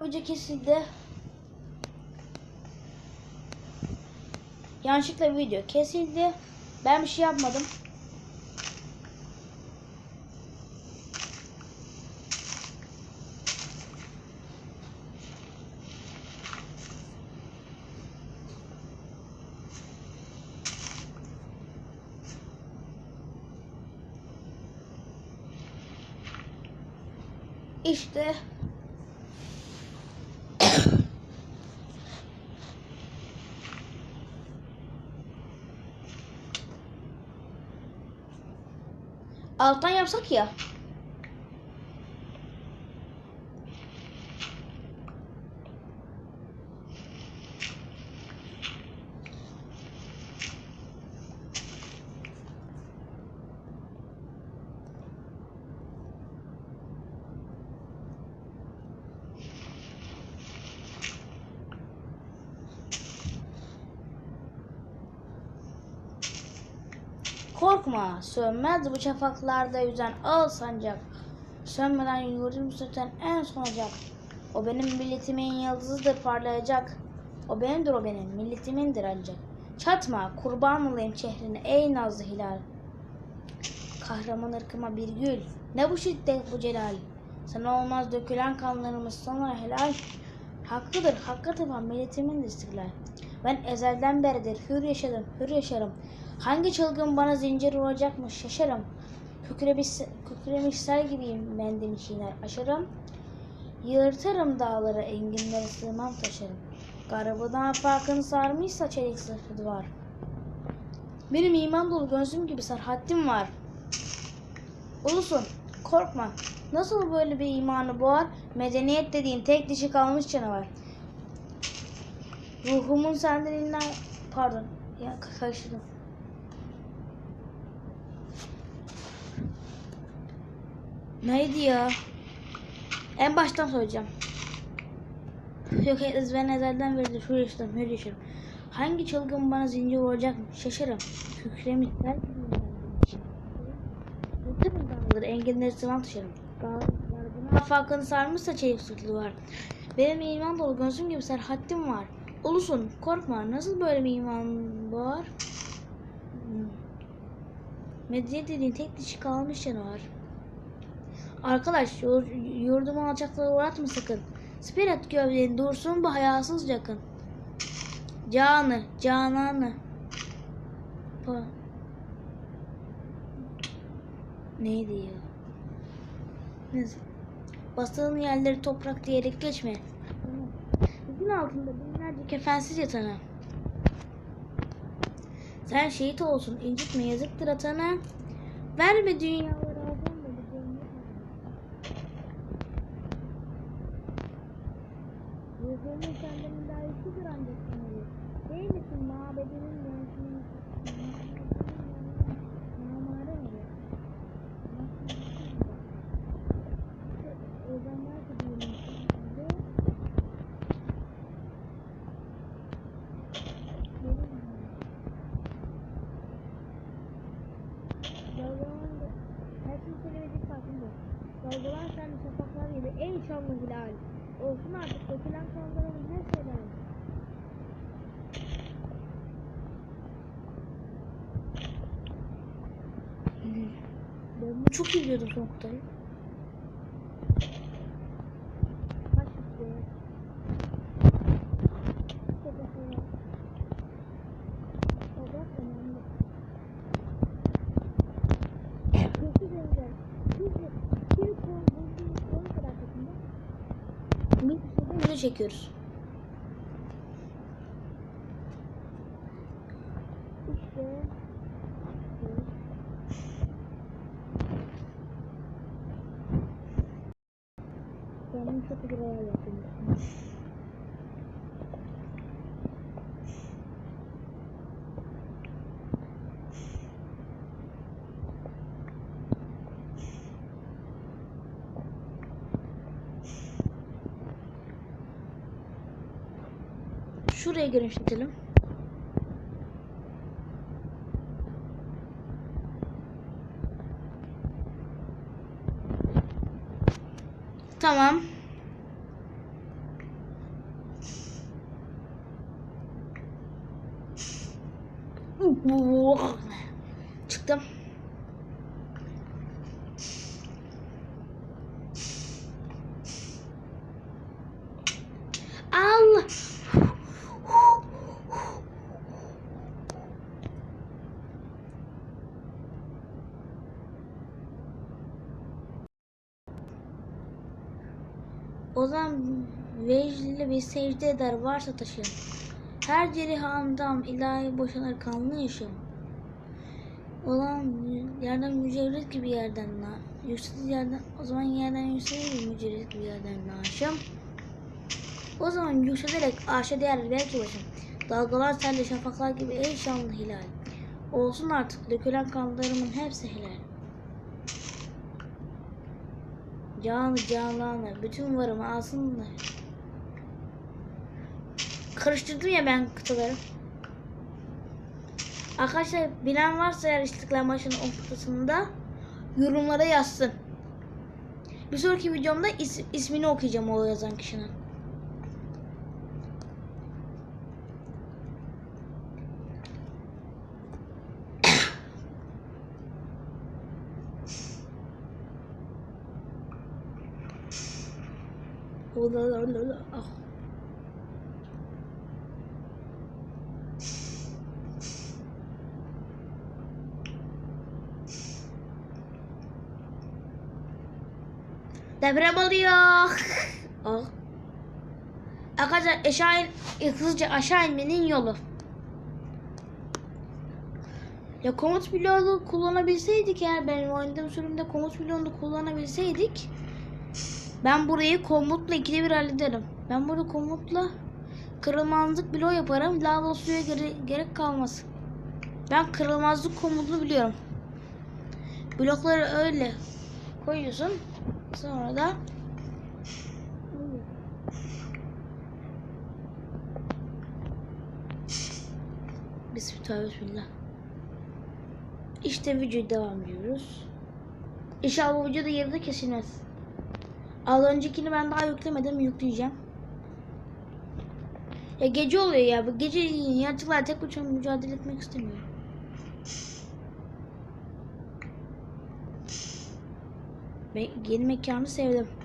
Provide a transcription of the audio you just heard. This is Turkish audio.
Önce kesildi. Yanlışlıkla video kesildi. Ben bir şey yapmadım. İşte alttan yapsak ya. Korkma, sönmez bu şafaklarda yüzen ağıl sancak. Sönmeden yurdum süten en son ocak. O benim milletimin yıldızıdır parlayacak. O benimdir o benim, milletimindir ancak. Çatma, kurban olayım çehrine ey nazlı hilal. Kahraman ırkıma bir gül, ne bu şiddet bu celal. Sana olmaz dökülen kanlarımız sana helal. Hakkıdır, hakka tapan milletimin istiklal. Ben ezelden beridir hür yaşadım, hür yaşarım. Hangi çılgın bana zincir vuracakmış şaşarım. Kükremiş, kükremiş sel gibiyim benden içiner aşarım. Yırtarım dağları enginlere sığmam taşarım. Garibadan farkını sarmışsa çelik zırhı duvar. Benim iman dolu gözüm gibi sarhattim var. Ulusun korkma. Nasıl böyle bir imanı boğar? Medeniyet dediğin tek dişi kalmış canavar. Ruhumun senden inler... Pardon. Ya karıştırdım. Neydi ya? En baştan söyleyeceğim. Yok etmez ben ezelden beridir şu yaşadım, hür yaşarım. Hangi çılgın bana zincir olacak mı? Şaşarım. Kükremiş her Yıldırım dağları, enginleri sıvan taşırım. Afakını sarmışsa çelik sırtlı var. Benim iman dolu gözüm gibi serhattim var. Ulusun, korkma. Nasıl böyle bir iman var? Hmm. Medeniyet dediğin tek dişi kalmış canavar. Arkadaş yur- yurdumu alçaklığa uğratma sakın. Spirit gövdeni dursun bu hayasız yakın. Canı, cananı. Pa. Neydi ya? Neyse. Bastığın yerleri toprak diyerek geçme. Bugün altında binlerce kefensiz yatana. Sen şehit olsun, incitme yazıktır atana. Verme dünyaları aldan da bir cennet Yüzünün ancak sınırı. Değil misin mabedinin yönetimi? Namare mi? Ezanlar gidiyor. Dalgalan da her şeyi söylemeyecek farkında. Dalgalan sen şafaklar gibi ey şanlı hilal. Olsun artık dökülen kanlarımız ne söyler? Ben çok iyi biliyordum son kutayı. Kaç çok güzel ayar yaptım. Şuraya genişletelim. Tamam. Çıktım. Allah. O zaman vecdili bir secde eder varsa taşı. Her cerihandam ilahi boşanır kanlı yaşam. Olan yerden mücerrit gibi yerden. Yükselir yerden o zaman yerden yükselir mücerrit gibi yerden naşım. O zaman yükselerek arşa değer belki başım. Dalgalar sende şafaklar gibi ey şanlı hilal. Olsun artık dökülen kanlarımın hepsi helal. Canı canlanır. Bütün varımı alsınlar. Karıştırdım ya ben kıtaları. Arkadaşlar bilen varsa eğer İstiklal Marşı'nın ortasında yorumlara yazsın. Bir sonraki videomda is- ismini okuyacağım o yazan kişinin. Ah. Deprem oluyor. Ah. Arkadaşlar aşağı in, hızlıca aşağı inmenin yolu. Ya komut bloğunu kullanabilseydik eğer benim oynadığım sürümde komut bloğunu kullanabilseydik ben burayı komutla ikide bir hallederim. Ben burada komutla kırılmazlık bloğu yaparım. Lava suya gere- gerek kalmaz. Ben kırılmazlık komutunu biliyorum. Blokları öyle koyuyorsun. Sonra da Bismillah. İşte videoya devam ediyoruz. İnşallah bu videoda yarıda kesilmez. Az öncekini ben daha yüklemedim. Yükleyeceğim. Ya gece oluyor ya. Bu gece yaratıklar tek uçan mücadele etmek istemiyorum. Ben yeni mekanı sevdim.